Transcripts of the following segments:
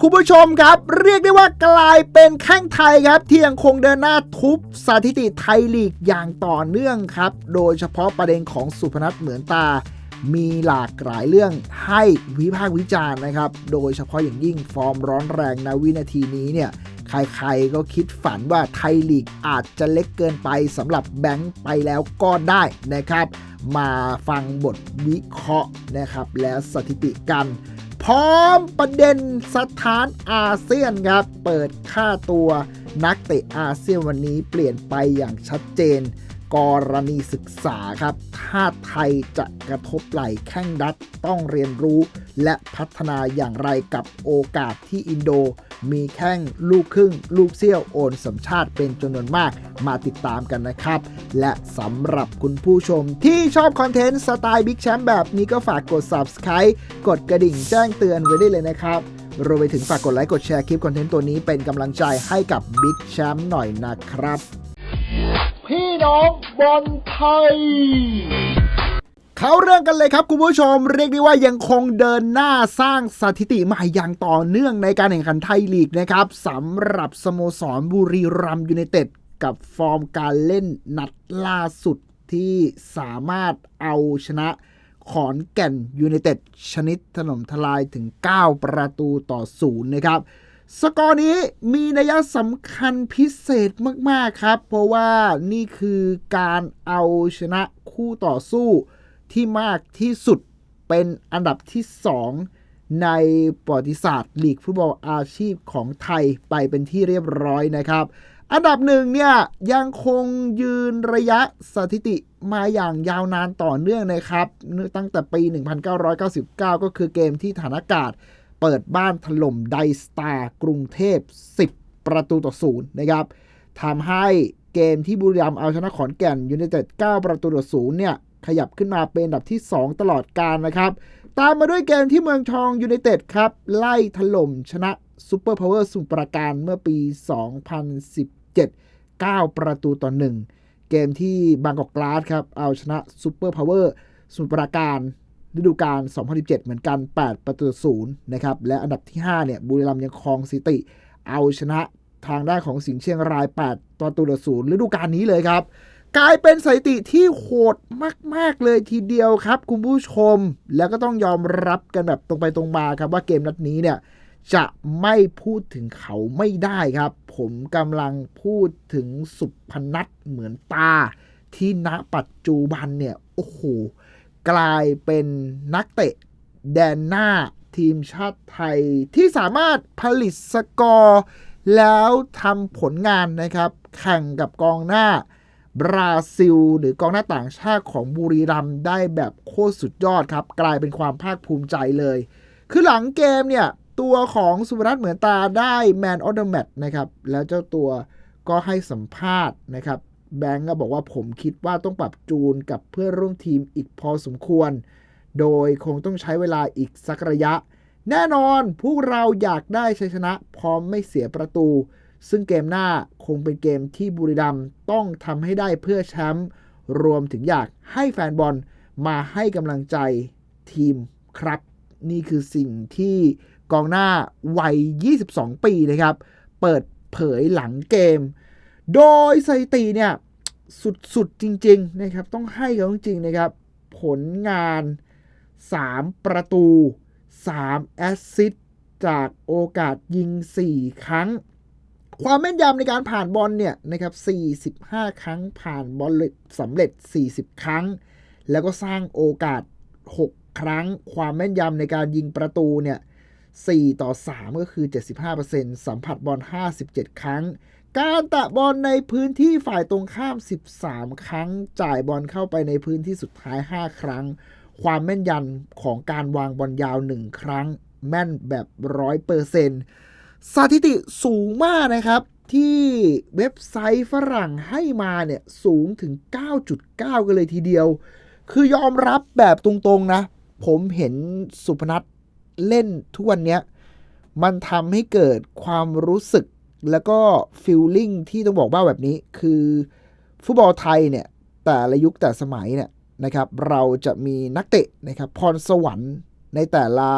คุณผู้ชมครับ เรียกได้ว่ากลายเป็นแข้งไทยครับที่ยังคงเดินหน้าทุบสถิติไทยลีกอย่างต่อเนื่องครับ โดยเฉพาะประเด็นของสุพนัทเหมือนตา มีหลากหลายเรื่องให้วิพากษ์วิจารณ์นะครับ โดยเฉพาะอย่างยิ่งฟอร์มร้อนแรงในวินาทีนี้เนี่ยใครๆก็คิดฝันว่าไทยลีกอาจจะเล็กเกินไปสำหรับแบงค์ไปแล้วก็ได้นะครับ มาฟังบทวิเคราะห์นะครับ และสถิติกัน พร้อมประเด็นสถานอาเซียนครับ เปิดค่าตัวนักเตะอาเซียนวันนี้เปลี่ยนไปอย่างชัดเจน กรณีศึกษาครับ ถ้าไทยจะกระทบไหลแข้งดัตต้องเรียนรู้ และพัฒนาอย่างไรกับโอกาสที่อินโด มีแข้งลูกครึ่ง ลูกเซี่ยวโอนสัญชาติเป็นจำนวนมากมาติดตามกันนะครับ และสำหรับคุณผู้ชมที่ชอบคอนเทนต์สไตล์บิ๊กแชมป์แบบนี้ก็ฝากกด Subscribe กดกระดิ่งแจ้งเตือนไว้ได้เลยนะครับรวมไปถึงฝากกดไลค์กดแชร์คลิปคอนเทนต์ตัวนี้เป็นกำลังใจให้กับบิ๊กแชมป์หน่อยนะครับ พี่น้องบอลไทย เขาเรื่องกันเลยครับคุณผู้ชมเรียกได้ว่ายังคงเดินหน้าสร้างสถิติใหม่อย่างต่อเนื่องในการแข่งขันไทยลีกนะครับสำหรับสโมสรบุรีรัมย์ยูไนเต็ดกับฟอร์มการเล่นนัดล่าสุดที่สามารถเอาชนะขอนแก่นยูไนเต็ดชนิดถล่มทลายถึง 9 ประตูต่อศูนย์นะครับสกอร์นี้มีนัยสำคัญพิเศษมาก ๆ ครับ เพราะว่านี่คือการเอาชนะคู่ต่อสู้ ที่มากที่สุดเป็นอันดับที่ 2 ในประวัติศาสตร์ลีกฟุตบอลอาชีพของไทยไปเป็นที่เรียบร้อยนะครับ อันดับหนึ่งเนี่ยยังคงยืนระยะสถิติมาอย่างยาวนานต่อเนื่องนะครับ ตั้งแต่ปี 1999 ก็คือเกมที่ฐานอากาศ เปิดบ้านถล่มไดสตาร์กรุงเทพ 10 ประตูต่อศูนย์นะครับทำให้เกมที่บุรีรัมย์เอาชนะขอนแก่นยูไนเต็ด 9 ประตูต่อศูนย์เนี่ย ขยับขึ้นมาเป็นอันดับที่ 2 ตลอดการนะครับ ตามมาด้วยเกมที่เมืองทองยูไนเต็ดครับ ไล่ถล่มชนะซูเปอร์พาวเวอร์สมุทรปราการเมื่อปี 2017 9 ประตูต่อ 1 เกมที่บางกอกกลาสครับ เอาชนะซูเปอร์พาวเวอร์สมุทรปราการฤดูกาล 2017 เหมือนกัน 8 ประตูศูนย์นะครับ และอันดับที่ 5 เนี่ย บุรีรัมย์ยังครองสิติ เอาชนะทางด้านของสิงห์เชียงราย 8 ประตูต่อศูนย์ฤดูกาลนี้เลยครับ กลายเป็นสถิติที่โหดมาก ๆ เลยทีเดียวครับ คุณผู้ชม แล้วก็ต้องยอมรับกันแบบตรงไปตรงมาครับว่าเกมนัดนี้เนี่ยจะไม่พูดถึงเขาไม่ได้ครับ ผมกำลังพูดถึงสุพนัทเหมือนตา ที่ณปัจจุบันเนี่ย โอ้โห กลายเป็นนักเตะแดนหน้าทีมชาติไทยที่สามารถผลิตสกอร์ แล้วทำผลงานนะครับ แข่งกับกองหน้า บราซิล หรือกองหน้าต่างชาติของบุรีรัมย์ได้แบบโคตรสุดยอดครับ กลายเป็นความภาคภูมิใจเลย คือหลังเกมเนี่ย ตัวของสุพนัทเหมือนตาได้แมนออเดอร์แมตนะครับ แล้วเจ้าตัวก็ให้สัมภาษณ์นะครับ แบงก์ก็บอกว่าผมคิดว่าต้องปรับจูนกับเพื่อนร่วมทีมอีกพอสมควร โดยคงต้องใช้เวลาอีกสักระยะ แน่นอนพวกเราอยากได้ชัยชนะพร้อมไม่เสียประตู ซึ่งเกมหน้าคงเป็นเกมที่บุรีรัมย์ต้องทำให้ได้เพื่อแชมป์รวมถึงอยากให้แฟนบอลมาให้กำลังใจทีมครับ นี่คือสิ่งที่กองหน้าวัย 22 ปีนะครับ เปิดเผยหลังเกม โดยสถิติเนี่ย สุดๆ จริง ๆ นะครับ ต้องให้เขาจริง ๆ นะครับ ผลงาน 3 ประตู 3 แอสซิสต์จากโอกาสยิง 4 ครั้ง ความแม่นยำในการผ่านบอลเนี่ยนะครับ 45 ครั้งผ่านบอลสำเร็จ 40 ครั้ง แล้วก็สร้างโอกาส 6 ครั้ง ความแม่นยำในการยิงประตูเนี่ย4ต่อ 3 ก็คือ 75%สัมผัสบอล 57 ครั้ง การตะบอลในพื้นที่ฝ่ายตรงข้าม 13 ครั้ง จ่ายบอลเข้าไปในพื้นที่สุดท้าย 5 ครั้ง ความแม่นยำของการวางบอลยาว 1 ครั้ง แม่นแบบ 100% สถิติสูงมากนะครับ ที่เว็บไซต์ฝรั่งให้มาเนี่ยสูงถึง 9.9 กันเลยทีเดียว คือยอมรับแบบตรงๆนะ ผมเห็นสุพนัทเล่นทุกวันเนี้ยมันทำให้เกิดความรู้สึกแล้วก็ฟีลลิ่งที่ต้องบอกว่าแบบนี้ คือฟุตบอลไทยเนี่ย แต่ละยุคแต่สมัยเนี่ยนะครับ เราจะมีนักเตะนะครับพรสวรรค์ในแต่ละ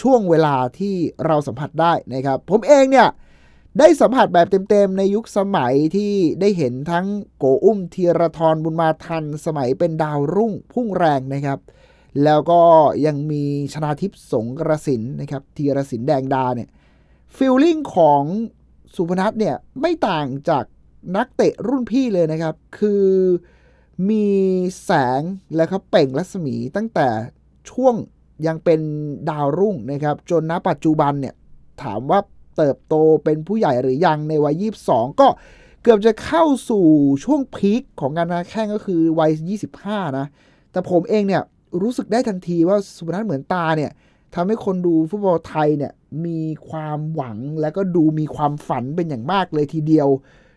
ช่วงเวลาที่เราสัมผัสได้นะครับ ผมเองเนี่ย ได้สัมผัสแบบเต็มๆ ในยุคสมัยที่ได้เห็นทั้งโกอุ้มธีรทรบุญมาทัน สมัยเป็นดาวรุ่งพุ่งแรงนะครับ แล้วก็ยังมีชนาทิพย์สงกระสินนะครับธีรสินแดงดาเนี่ยฟิลลิ่งของสุพนัทเนี่ยไม่ต่างจากนักเตะรุ่นพี่เลยนะครับ คือมีแสงและครับเปล่งรัศมีตั้งแต่ช่วง ยังเป็นดาวรุ่งนะครับ จนณปัจจุบันเนี่ยถามว่าเติบโตเป็นผู้ใหญ่หรือยังในวัย 22 ก็เกือบจะเข้าสู่ช่วงพีคของการนาแข่งก็คือวัย 25 นะ แต่ผมเองเนี่ยรู้สึกได้ทันทีว่าสุพนัทเหมือนตาเนี่ยทำให้คนดูฟุตบอลไทยเนี่ยมีความหวังและก็ดูมีความฝันเป็นอย่างมากเลยทีเดียว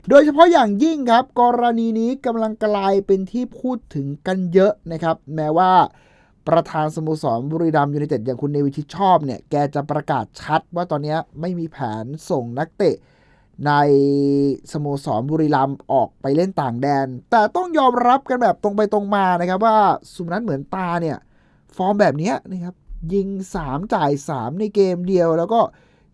โดยเฉพาะอย่างยิ่งครับ กรณีนี้กำลังกลายเป็นที่พูดถึงกันเยอะนะครับ แม้ว่า ประธานสโมสรบุรีรัมย์ยูไนเต็ดอย่างคุณเนวิชิตชอบเนี่ย แกจะประกาศชัดว่าตอนนี้ไม่มีแผนส่งนักเตะ ในสโมสรบุรีรัมย์ออกไปเล่นต่างแดน แต่ต้องยอมรับกันแบบตรงไปตรงมานะครับว่าสุนัทเหมือนตาเนี่ย ฟอร์มแบบนี้นะครับยิง 3 จ่าย 3 ในเกมเดียว แล้วก็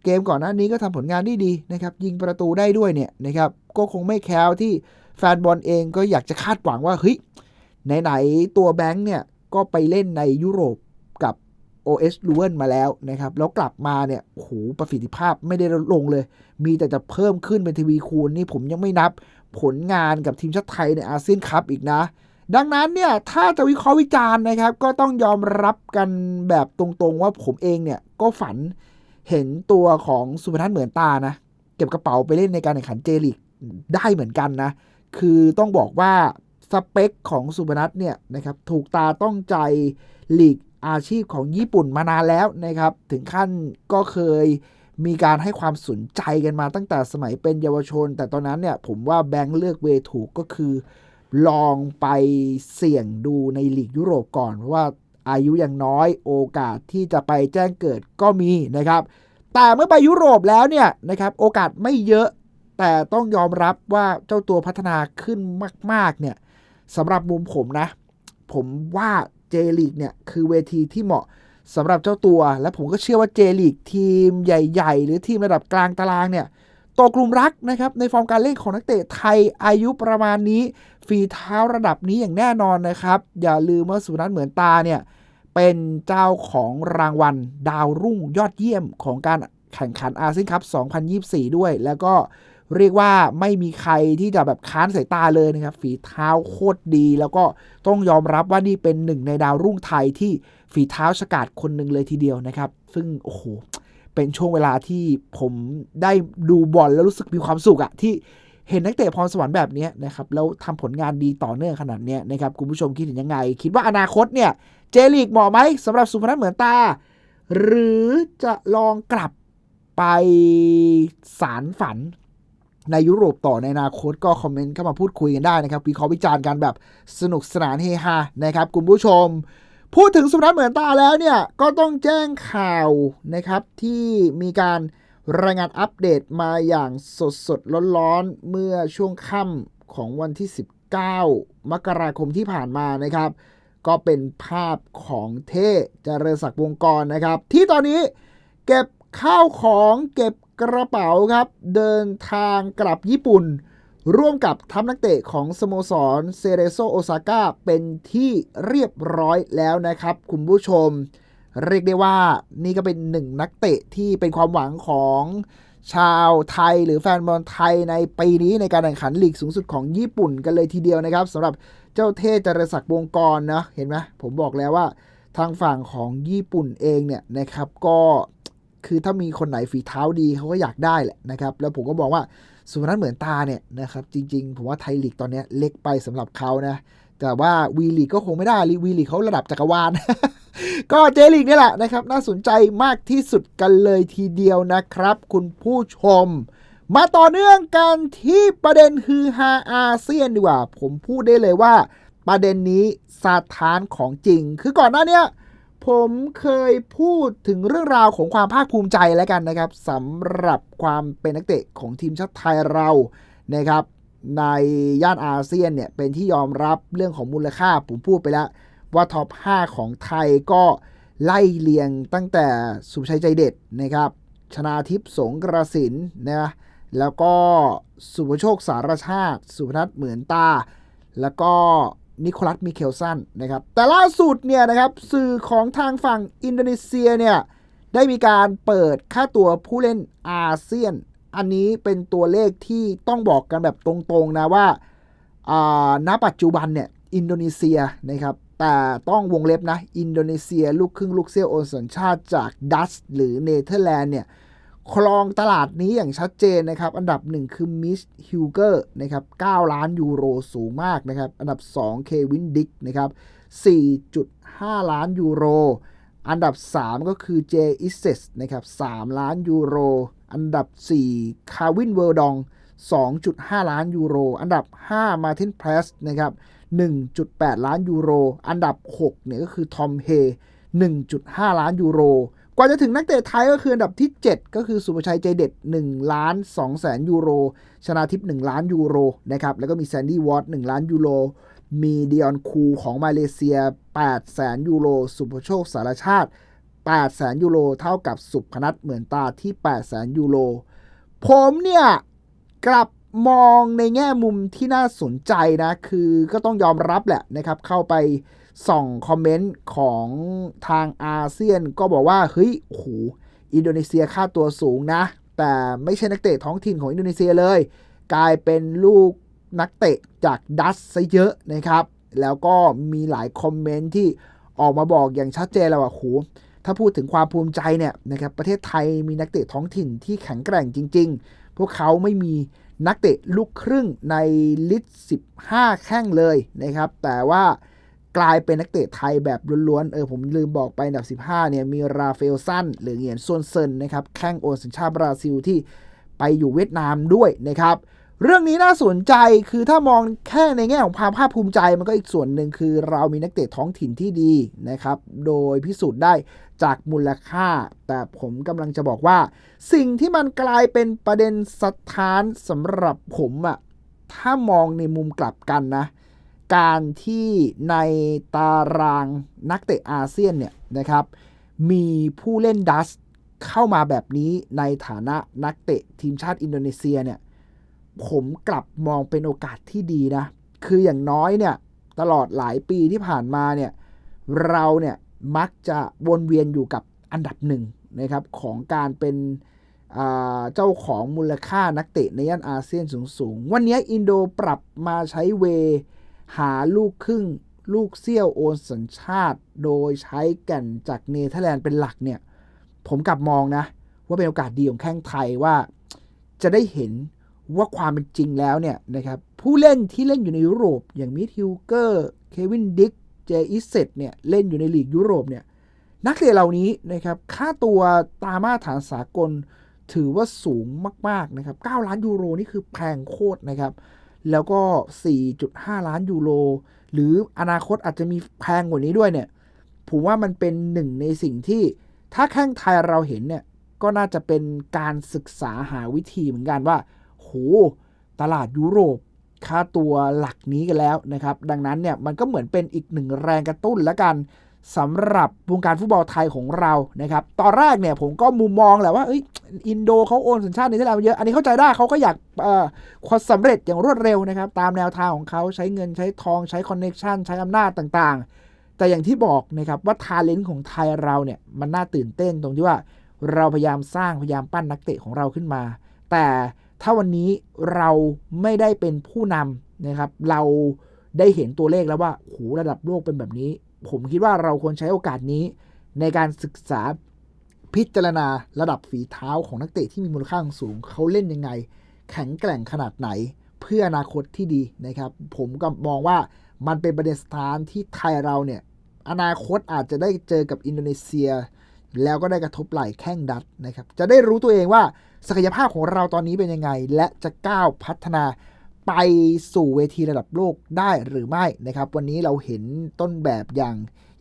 เกมก่อนหน้านี้ก็ทำผลงานได้ดีนะครับยิงประตูได้ด้วยเนี่ยนะครับก็คงไม่แคล้วที่แฟนบอลเองก็อยากจะคาดหวังว่าเฮ้ยไหนๆตัวแบงค์เนี่ย ก็ไปเล่นในยุโรปกับ OS l u เ e n มาแล้วนะครับ แล้วกลับมาเนี่ยโหประสิทธิภาพไม่ได้ลดลงเลย มีแต่จะเพิ่มขึ้นเป็นทีวีคูณนี่ผมยังไม่นับผลงานกับทีมชาติไทยในอาเซียนคัพอีกนะ ดังนั้นเนี่ย ถ้าจะวิเคราะห์วิจารณ์นะครับ ก็ต้องยอมรับกันแบบตรงๆว่าผมเองเนี่ย ก็ฝันเห็นตัวของสุพนัทเหมือนตานะ เก็บกระเป๋าไปเล่นในการแข่งขันเจลิกได้เหมือนกันนะ คือต้องบอกว่า สเปคของสุพนัทเนี่ยนะครับถูกตาต้องใจลีกอาชีพของญี่ปุ่นมานานแล้วนะครับ ถึงขั้นก็เคยมีการให้ความสนใจกันมาตั้งแต่สมัยเป็นเยาวชน แต่ตอนนั้นเนี่ยผมว่าแบงค์เลือกเวถูกก็คือ ลองไปเสี่ยงดูในลีกยุโรปก่อน เพราะว่าอายุยังน้อยโอกาสที่จะไปแจ้งเกิดก็มีนะครับ แต่เมื่อไปยุโรปแล้วเนี่ยนะครับโอกาสไม่เยอะแต่ต้องยอมรับว่าเจ้าตัวพัฒนาขึ้นมาก ๆเนี่ย สำหรับมุมผมนะ ผมว่าเจลีกเนี่ยคือเวทีที่เหมาะสำหรับเจ้าตัว และผมก็เชื่อว่าเจลีกทีมใหญ่ ๆ หรือทีมระดับกลางตารางเนี่ยตกกลุ่มรักนะครับในฟอร์มการเล่นของนักเตะไทยอายุประมาณนี้ ฝีเท้าระดับนี้อย่างแน่นอนนะครับ อย่าลืมว่าสุนัทเหมือนตาเนี่ยเป็นเจ้าของรางวัลดาวรุ่งยอดเยี่ยมของการแข่งขันอาเซียนคัพ2024 ด้วย แล้วก็ เรียกว่าไม่มีใครที่จะแบบค้านสายตาเลยนะครับ ฝีเท้าโคตรดี แล้วก็ต้องยอมรับว่านี่เป็นหนึ่งในดาวรุ่งไทยที่ฝีเท้าฉกาดคนหนึ่งเลยทีเดียวนะครับ ซึ่งโอ้โหเป็นช่วงเวลาที่ผมได้ดูบอลแล้วรู้สึกมีความสุขอะที่เห็นนักเตะพรสวรรค์แบบนี้นะครับแล้วทำผลงานดีต่อเนื่องขนาดนี้นะครับคุณผู้ชมคิดเห็นยังไง คิดว่าอนาคตเนี่ยเจลีกเหมาะไหมสำหรับสุพนัทเหมือนตา หรือจะลองกลับไปสารฝัน ในยุโรปต่อในอนาคตก็คอมเมนต์เข้ามาพูดคุยกันได้นะครับวิเคราะห์วิจารณ์กันแบบสนุกสนานเฮฮานะครับคุณผู้ชม พูดถึงสุนัขเหมือนตาแล้วเนี่ย ก็ต้องแจ้งข่าวนะครับ ที่มีการรายงานอัปเดตมาอย่างสดสดร้อนๆ เมื่อช่วงค่ำของวันที่ 19 มกราคมที่ผ่านมานะครับ ก็เป็นภาพของเท่เจริญศักดิ์วงกรนะครับ ที่ตอนนี้เก็บข้าวของเก็บ กระเป๋าครับเดินทางกลับญี่ปุ่น ร่วมกับทัพนักเตะของสโมสรเซเรโซโอซาก้าเป็นที่เรียบร้อยแล้วนะครับคุณผู้ชม เรียกได้ว่านี่ก็เป็นหนึ่งนักเตะที่เป็นความหวังของชาวไทยหรือแฟนบอลไทยในปีนี้ในการแข่งขันลีกสูงสุดของญี่ปุ่นกันเลยทีเดียวนะครับสำหรับเจ้าเทจจรศักดิ์วงกรนะเห็นไหมผมบอกแล้วว่าทางฝั่งของญี่ปุ่นเองเนี่ยนะครับก็ คือถ้ามีคนไหนฝีเท้าดีเขาก็อยากได้แหละนะครับ แล้วผมก็บอกว่าสุนัขเหมือนตาเนี่ยนะครับจริงๆ ผมว่าไทยลีกตอนนี้เล็กไปสำหรับเขานะแต่ว่าวีลีกก็คงไม่ได้วีลีกเขาระดับจักรวาล ก็เจลีกนี่แหละนะครับ น่าสนใจมากที่สุดกันเลยทีเดียวนะครับ คุณผู้ชม มาต่อเนื่องกันที่ประเด็นฮือฮาอาเซียนดีกว่า ผมพูดได้เลยว่า ประเด็นนี้สาทานของจริง คือก่อนหน้านี้ ผมเคยพูดถึงเรื่องราวของความภาคภูมิใจแล้วกันนะครับสำหรับความเป็นนักเตะของทีมชาติไทยเรานะครับ ในย่านอาเซียนเนี่ยเป็นที่ยอมรับเรื่องของมูลค่าผมพูดไปแล้วว่าท็อป 5 ของไทยก็ไล่เลียงตั้งแต่สุภชัยใจเด็ดนะครับ ชนาทิพย์สงกระสินนะแล้วก็สุภโชคสารชาติ สุพนัทเหมือนตา แล้วก็ นิโคลัสมิเคลสันนะครับ แต่ล่าสุดเนี่ยนะครับสื่อของทางฝั่งอินโดนีเซียเนี่ยได้มีการเปิดค่าตัวผู้เล่นอาเซียน อันนี้เป็นตัวเลขที่ต้องบอกกันแบบตรงๆนะว่าณปัจจุบันเนี่ยอินโดนีเซียนะครับแต่ต้องวงเล็บนะ อินโดนีเซีย ลูกครึ่งลูกเซียวโอนสัญชาติจากดัตช์หรือเนเธอร์แลนด์เนี่ย ครองตลาดนี้อย่างชัดเจนนะครับ อันดับ 1 คือมิชฮิวเกอร์นะครับ9ล้านยูโรสูงมากนะครับ อันดับ 2 เควินดิกนะครับ 4.5 ล้านยูโร อันดับ 3 ก็คือเจอิสเซสนะครับ 3 ล้านยูโร อันดับ 4 คาวินเวอร์ดอง 2.5 ล้านยูโร อันดับ 5 มา r ตินเพรสนะครับ 1.8 ล้านยูโร อันดับ 6 เนี่ยก็คือทอมเฮ1.5 ล้านยูโร กว่าจะถึงนักเตะไทยก็คืออันดับที่ 7 ก็คือสุภชัยใจเด็ด1ล้าน2แสนยูโร ชนาทิพย์1ล้านยูโรนะครับแล้วก็มีแซนดี้วอต1ล้านยูโร มีเดียนคูของมาเลเซีย8แสนยูโร สุภโชคสารชาติ8แสนยูโร เท่ากับสุพนัทเหมือนตาที่8แสนยูโร ผมเนี่ยกลับมองในแง่มุมที่น่าสนใจนะ คือก็ต้องยอมรับแหละนะครับเข้าไป ส่องคอมเมนต์ของทางอาเซียนก็บอกว่า เฮ้ยโอ้โหอินโดนีเซียค่าตัวสูงนะ แต่ไม่ใช่นักเตะท้องถิ่นของอินโดนีเซียเลย กลายเป็นลูกนักเตะจากดัตซะเยอะนะครับ แล้วก็มีหลายคอมเมนต์ที่ออกมาบอกอย่างชัดเจนแล้วว่าโหถ้าพูดถึงความภูมิใจเนี่ยนะครับประเทศไทยมีนักเตะท้องถิ่นที่แข็งแกร่งจริง ๆ พวกเขาไม่มีนักเตะลูกครึ่งในลิสต์15 แข้งเลยนะครับ แต่ว่า กลายเป็นนักเตะไทยแบบล้วนๆ เออผมลืมบอกไปอันดับ 15 เนี่ยมีราฟาเอลซันหรือเหงียนซวนเซินนะครับแข้งโอนสัญชาติบราซิลที่ไปอยู่เวียดนามด้วยนะครับ เรื่องนี้น่าสนใจคือถ้ามองแค่ในแง่ของความภาคภูมิใจมันก็อีกส่วนหนึ่งคือเรามีนักเตะท้องถิ่นที่ดีนะครับ โดยพิสูจน์ได้จากมูลค่า แต่ผมกำลังจะบอกว่า สิ่งที่มันกลายเป็นประเด็นสถานสำหรับผมอะถ้ามองในมุมกลับกันนะ การที่ในตารางนักเตะอาเซียนเนี่ยนะครับ มีผู้เล่นดัสเข้ามาแบบนี้ในฐานะนักเตะทีมชาติอินโดนีเซียเนี่ย ผมกลับมองเป็นโอกาสที่ดีนะ คืออย่างน้อยเนี่ย ตลอดหลายปีที่ผ่านมาเนี่ย เราเนี่ยมักจะวนเวียนอยู่กับอันดับหนึ่งนะครับ ของการเป็นเจ้าของมูลค่านักเตะในย่านอาเซียนสูง ๆ วันนี้อินโดปรับมาใช้เว หาลูกครึ่งลูกเซี่ยวโอนสัญชาติ โดยใช้แก่นจากเนเธอร์แลนด์เป็นหลักเนี่ย ผมกลับมองนะ ว่าเป็นโอกาสดีของแข้งไทยว่า จะได้เห็นว่าความเป็นจริงแล้วเนี่ยนะครับผู้เล่นที่เล่นอยู่ในยุโรป อย่างมิทิวเกอร์เควินดิกเจอิสเซตเนี่ยเล่นอยู่ในลีกยุโรปเนี่ยนักเตะเหล่านี้นะครับค่าตัวตามมาตรฐานสากลถือว่าสูงมาก ๆ นะครับ 9 ล้านยูโรนี่คือแพงโคตรนะครับ แล้วก็ 4.5 ล้านยูโร หรืออนาคตอาจจะมีแพงกว่านี้ด้วยเนี่ย ผมว่ามันเป็นหนึ่งในสิ่งที่ถ้าแข้งไทยเราเห็นเนี่ย ก็น่าจะเป็นการศึกษาหาวิธีเหมือนกันว่า โห ตลาดยุโรปค่าตัวหลักนี้กันแล้วนะครับ ดังนั้นเนี่ยมันก็เหมือนเป็นอีกหนึ่งแรงกระตุ้นแล้วกัน สำหรับวงการฟุตบอลไทยของเรานะครับ ตอนแรกเนี่ยผมก็มุมมองแหละว่าอ,อินโดเขาโอนสัญชาติในที่เราเยอะ อันนี้เข้าใจได้เขาก็อยากความสำเร็จอย่างรวดเร็วนะครับ ตามแนวทางของเขาใช้เงินใช้ทองใช้คอนเน็ชันใช้อำนาจต่างๆ แต่อย่างที่บอกนะครับว่าทาเลนต์ของไทยเราเนี่ยมันน่าตื่นเต้นตรงที่ว่าเราพยายามสร้างพยายามปั้นนักเตะของเราขึ้นมา แต่ถ้าวันนี้เราไม่ได้เป็นผู้นำนะครับเราได้เห็นตัวเลขแล้วว่าโหระดับโลกเป็นแบบนี้ ผมคิดว่าเราควรใช้โอกาสนี้ ในการศึกษาพิจารณาระดับฝีเท้าของนักเตะที่มีมูลค่าสูง เขาเล่นยังไง แข็งแกร่งขนาดไหน เพื่ออนาคตที่ดีนะครับ ผมก็มองว่ามันเป็นประเด็นสถานที่ไทยเราเนี่ย อนาคตอาจจะได้เจอกับอินโดนีเซีย แล้วก็ได้กระทบไหล่แข้งดัตนะครับ จะได้รู้ตัวเองว่าศักยภาพของเราตอนนี้เป็นยังไง และจะก้าวพัฒนา ไปสู่เวทีระดับโลกได้หรือไม่นะครับ วันนี้เราเห็นต้นแบบอย่าง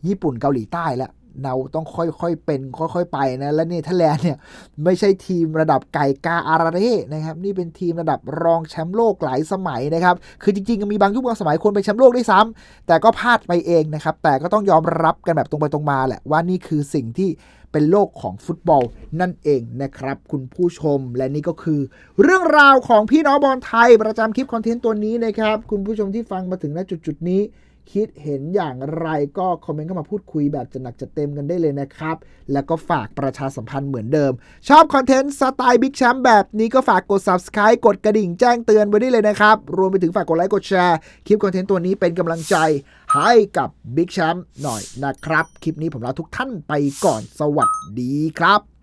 ญี่ปุ่นเกาหลีใต้แล้วเราต้องค่อยๆเป็นค่อยๆไปนะและเนเธอร์แลนด์เนี่ยไม่ใช่ทีมระดับไก่กาอาราเร่นะครับนี่เป็นทีมระดับรองแชมป์โลกหลายสมัยนะครับคือจริงๆมีบางยุคบางสมัยควรเป็นแชมป์โลกด้วยซ้ำแต่ก็พลาดไปเองนะครับแต่ก็ต้องยอมรับกันแบบตรงไปตรงมาแหละว่านี่คือสิ่งที่ เป็นโลกของฟุตบอลนั่นเองนะครับคุณผู้ชมและนี่ก็คือ เรื่องราวของพี่น้องบอลไทยประจำคลิปคอนเทนต์ตัวนี้นะครับคุณผู้ชมที่ฟังมาถึงณจุดๆนี้ คิดเห็นอย่างไรก็คอมเมนต์เข้ามาพูดคุยแบบจะหนักจะเต็มกันได้เลยนะครับ แล้วก็ฝากประชาสัมพันธ์เหมือนเดิม ชอบคอนเทนต์สไตล์บิ๊กแชมป์แบบนี้ก็ฝากกด subscribe กดกระดิ่งแจ้งเตือนไว้ได้เลยนะครับ รวมไปถึงฝากกดไลค์กดแชร์คลิปคอนเทนต์ตัวนี้เป็นกำลังใจให้กับบิ๊กแชมป์หน่อยนะครับ คลิปนี้ผมลาทุกท่านไปก่อนสวัสดีครับ